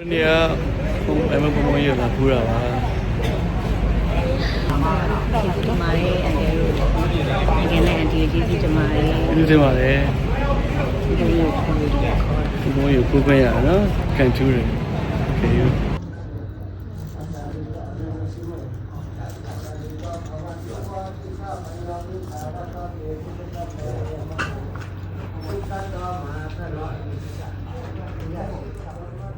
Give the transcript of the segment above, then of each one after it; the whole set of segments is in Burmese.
ဒီနေ့ကဘုံအမဘုံဘုံရလာပူတာပါကျမရဲ့အန်တီတို့ငယ်နဲ့အန်တီကျေးဇူးတင်ပါတယ်ဒီလိုတင်ပါတယ်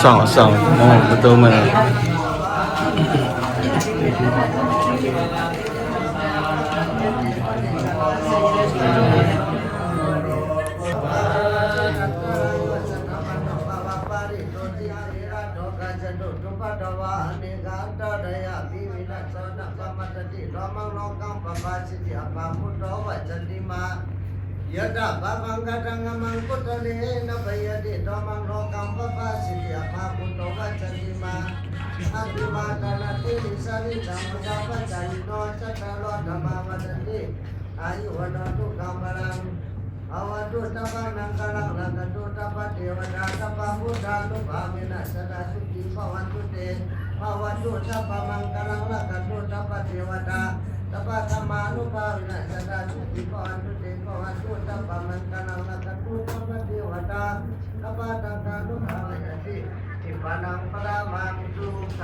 算了算了，我们都卖了。 ยะดาบาบังกะดังมังกุตะเลนะพยะติตมังโลกังปะปะสิยะภากุโตกะจันติมาอัติมาตานะตินิสานิจัมกะปะจันโนจะตะโลธรรมาวัตติอายุวนะตุกัมมรังอาวตุตะปะนังกะลังลังตุตะปะเทวดาตะปะพุทธานุภาเมนะสดาสุติภวันตุเตภวันตุตะปะมังกะลังลังตุตะปะเทวดา သုတိဘဝန္တုတေဘဝတုတပ္ပမံကလံလကတုတပ္ပတေဝတာတပ္ပသမ ानु ဘာဝေနသတ္တသုတိဘဝန္တုတေဘဝတုတပ္ပမံကလံလကတုတပ္ပတေဝတာတပ္ပတတ ानु ဘာဝေနတိဣပနံပရမံဒုက္ခဒ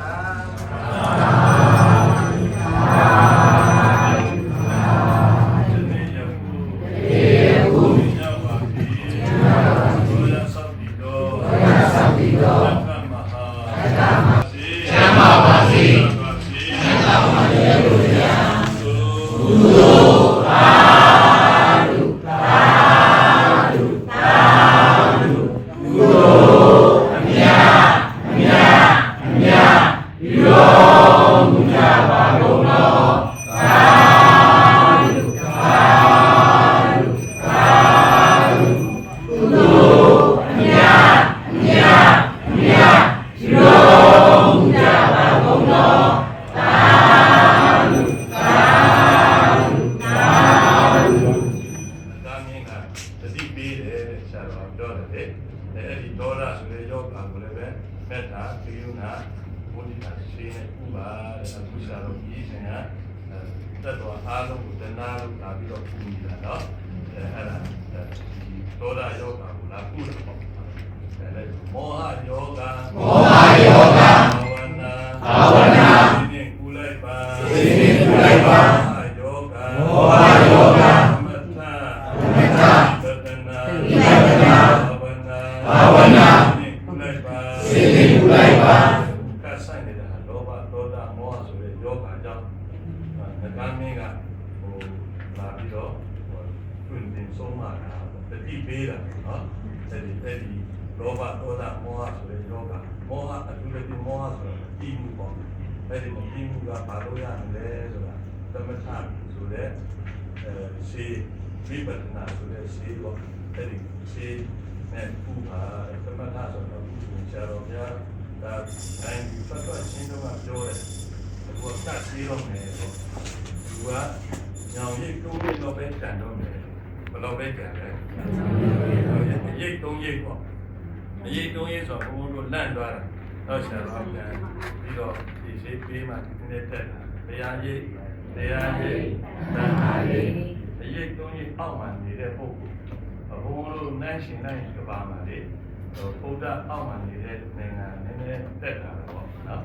ါ မေတ္တာကိယုဏဘုဒ္ဓတာရှိနေဥပါတဲ့အခုဆရာတော်ကြီးရှင်ကတတ်တော်အားလုံးကိုတနာလို့လာပြီးတော့ပူနေတာနော် တဲ့ယောဂါကြောင့်ငကမ်းမင်းကဟိုလာပြီးတော့တွင်တင်ဆုံးမတာတတိပေးတာနော်အဲ့ဒီအဲ့ဒီလောဘဒေါသမောဟဆိုတဲ့ယောဂါမောဟအတူတူမောဟဆိုတော့ဒီမှုပေါ့အဲ့ဒီဒီမှုကဘာလို့ရမလဲဆိုတာသမထဆိုတဲ့အဲရှိဝိပဿနာဆိုတဲ့ရှိပေါ့အဲ့ဒီရှိနဲ့ပူပါသမထဆိုတော့ဘုရားဆရာတော်ဘုရားဒါတိုင်းပတ်သက်ရှင်းတော့ပြောတယ် ဘုရားကရှိတော့မယ်ပေါ့သူကညောင်ရိပ်သုံးရိပ်တော့ပဲတန်တော့မယ်ဘယ်လိုပဲကြံလဲရိပ်သုံးရိပ်ပေါ့အရေးသုံးရိပ်ဆိုတော့ဘုန်းတို့လန့်သွားတာတော့ဆရာတော်ကပြီးတော့ဒီရှိပေးမှဒီနေ့တက်တာတရားရိပ်တရားရိပ်သံဃာရိပ်အရေးသုံးရေးအောက်မှာနေတဲ့ပုဂ္ဂိုလ်ဘုံလို့နိုင်ရှင်နိုင်ကဘာမှာလေဘုရားအောက်မှာနေတဲ့နိုင်ငံနည်းနည်းတက်တာတော့နော်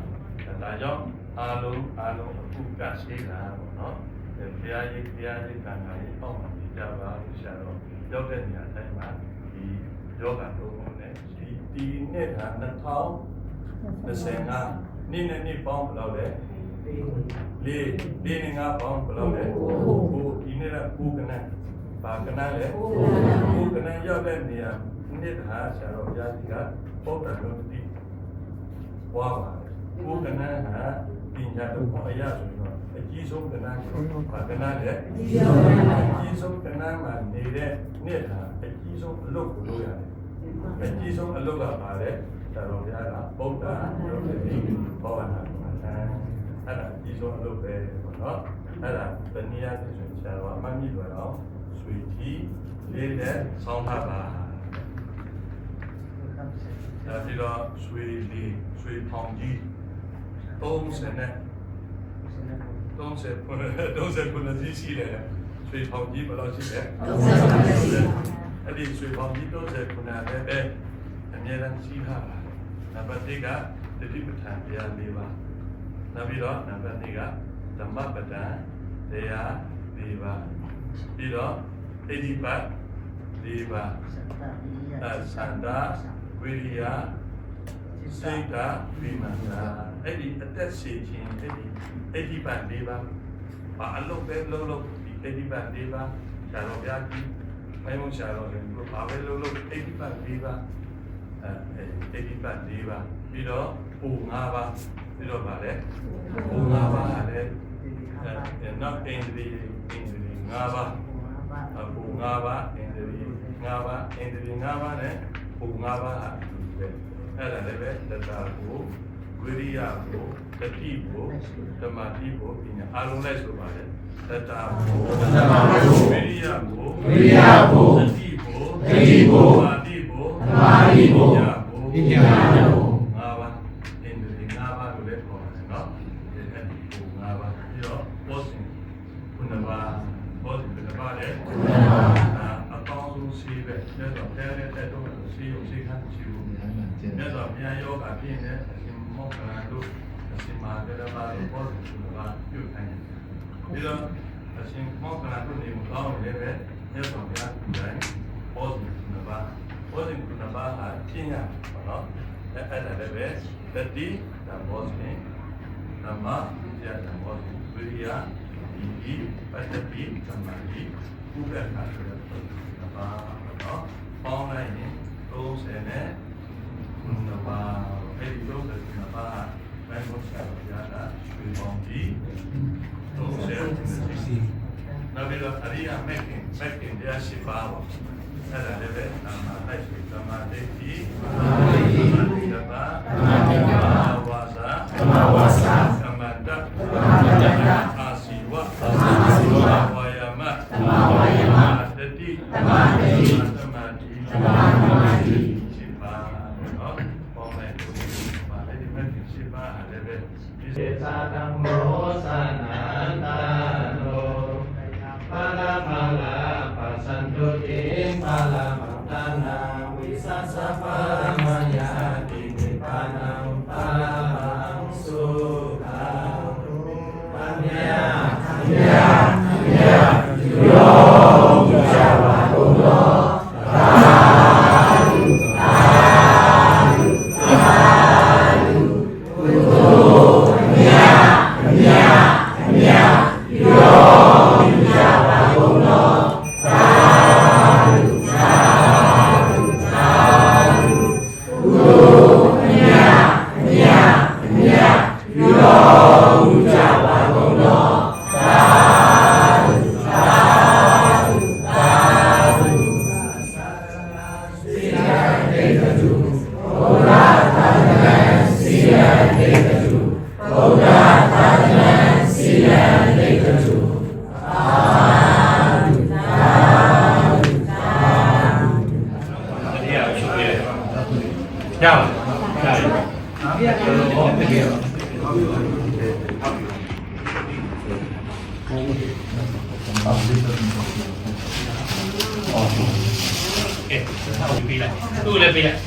ဒါကြောင့် အာလုံးအာလုံးအခုကရှိတာပေါ့နော်ဘုရားကြီးဘုရားကြီးတန်ခါကြီးအောက်မှာနေကြပါလို့ရှာတော့ရောက်တဲ့နေရာတိုင်းမှာဒီယောဂတော်ကိုလည်းဒီဒီနှစ်က2025နေ့နဲ့နေ့ပေါင်းဘယ်လောက်လဲလေးလေးနဲ့ငါပေါင်းဘယ်လောက်လဲကိုဒီနေ့ကကိုကနန်းဘာကနန်းလဲကိုကနန်းရောက်တဲ့နေရာနေ့တဟာဆရာတော်ဘုရားကြီးကပုဒ်တယ်လို့ဒီဝါပါတယ်ကိုယ်ကဏ္ဍဟာ ပညာတော့အရာဆိုတော့အကြီးဆုံးကဏ္ဍကိုဘာကဏ္ဍလဲအကြီးဆုံးကဏ္ဍမှာနေတဲ့နေ့ဟာအကြီးဆုံးအလုပ်ကိုလုပ်ရတယ်အကြီးဆုံးအလုပ်ကပါလေဒါတော့ဘုရားကဗုဒ္ဓရုပ်တိဘောဝနာမှာအဲ့ဒါအကြီးဆုံးအလုပ်ပဲပေါ့နော်အဲ့ဒါတနည်းအားဖြင့်ဆိုဆရာတော်အမှတ်မိတော့ဆွေကြီးလေးတဲ့ဆောင်းထားပါအဲပြီးတော့ဆွေလီဆွေထောင်ကြီး 30နဲ့30ခု30ခုနဲ့ကြီးရှိတယ်ဆွေထောင်ကြီးဘယ်လောက်ရှိလဲ30အဲ့ဒီဆွေထောင်ကြီး30ခုနဲ့လည်းပဲအမြဲတမ်းရှိထားပါနံပါတ်1ကတတိပဋ္ဌာန်တရား၄ပါးနောက်ပြီးတော့နံပါတ်2ကဓမ္မပဒံတရား၄ပါးပြီးတော့အဓိပတ်၄ပါးအဲသန္တာဝိရိယစိတ်ဓာတ်ဝိမာန် အဲ့ဒီအသက်ရှိခြင်းအဲ့ဒီအဲ့ဒီပတ်၄ပါးဘာအလုပ်ပဲလုပ်လို့ဒီအဲ့ဒီပတ်၄ပါးဆရာတော်ဘုရားကြီးမိုင်းမဆရာတော်လည်းဘာပဲလုပ်လို့အဲ့ဒီပတ်၄ပါးအဲအဲ့ဒီပတ်၄ပါးပြီးတော့ပူ၅ပါးပြီးတော့ဗာလဲပူ၅ပါးလည်းအဲနောက်အင်္ဂလိပ်အင်္ဂလိပ်၅ပါးအပူ၅ပါးအင်္ဒရီ၅ပါးအင်္ဒရီ၅ပါးနဲ့ပူ၅ပါးဟာအတူတူပဲအဲ့ဒါလည်းပဲတတာကို ဝိရိယကိုတတိကိုဓမ္မတိကိုပညာအားလုံးလိုက်ဆိုပါတယ်တတာကိုတတာကိုဝိရိယကိုဝိရိယကိုတတိကိုတတိကိုဓမ္မတိကိုဓမ္မတိကိုပညာကိုပညာကို၅ပါးအင်္ဒရီ၅ပါးလို့လည်းခေါ်တယ်နော်ဒီအဲ့ဒီပူ၅ပါးပြီးတော့ဘောစင်ခုနပါဘောစင်ခုနပါလေခုနပါအကောင်းဆုံးရှိပဲဒါတော့တဲတဲ့တဲ့တော့ရှိုံရှိခန်းရှိဘူးမြတ်စွာဘုရားယောဂဖြစ်နေအရှင် မောက္ခရာတို့အရှင်မဟာဒေဝဘာတို့ဘောစင်ခုနပါပြုတ်ခိုင်းတယ်ပြီးတော့အရှင်မောက္ခရာတို့နေမကောင်းလည်းပဲမြတ်စွာဘုရားပြုတိုင်းဘောစင်ခုနပါဘောစင်ခုနပါဟာပြင်းရပါတော့အဲ့အဲ့ဒါလည်းပဲတတိဓမ္မောစင်ဓမ္မပြဓမ္မောစင်ဝိရိယဒီဒီပတ္တိသမာဓိဥပ္ပခါဆိုတဲ့သဘာတော့ပေါင်းလိုက်ရင်30နဲ့9ပါးအဲ့ဒီ30ပါး ဘယ်လိုဆက်ရတာရွှေပေါင်းကြီး30နောက်ပြီးတော့အရိယာမက်ကင်မက်ကင်တရားရှိပါပေါ့အဲ့ဒါလည်းပဲနာမလိုက်ရှိသမာဓိတိသမာဓိတပါသမာဓိတပါဝါစာသမာဝါစာသမန္တသမန္တ မတနာဝိသသပါ ကဲဆောက်ပြီးလိုက်သူ့လည်းပြီးလိုက်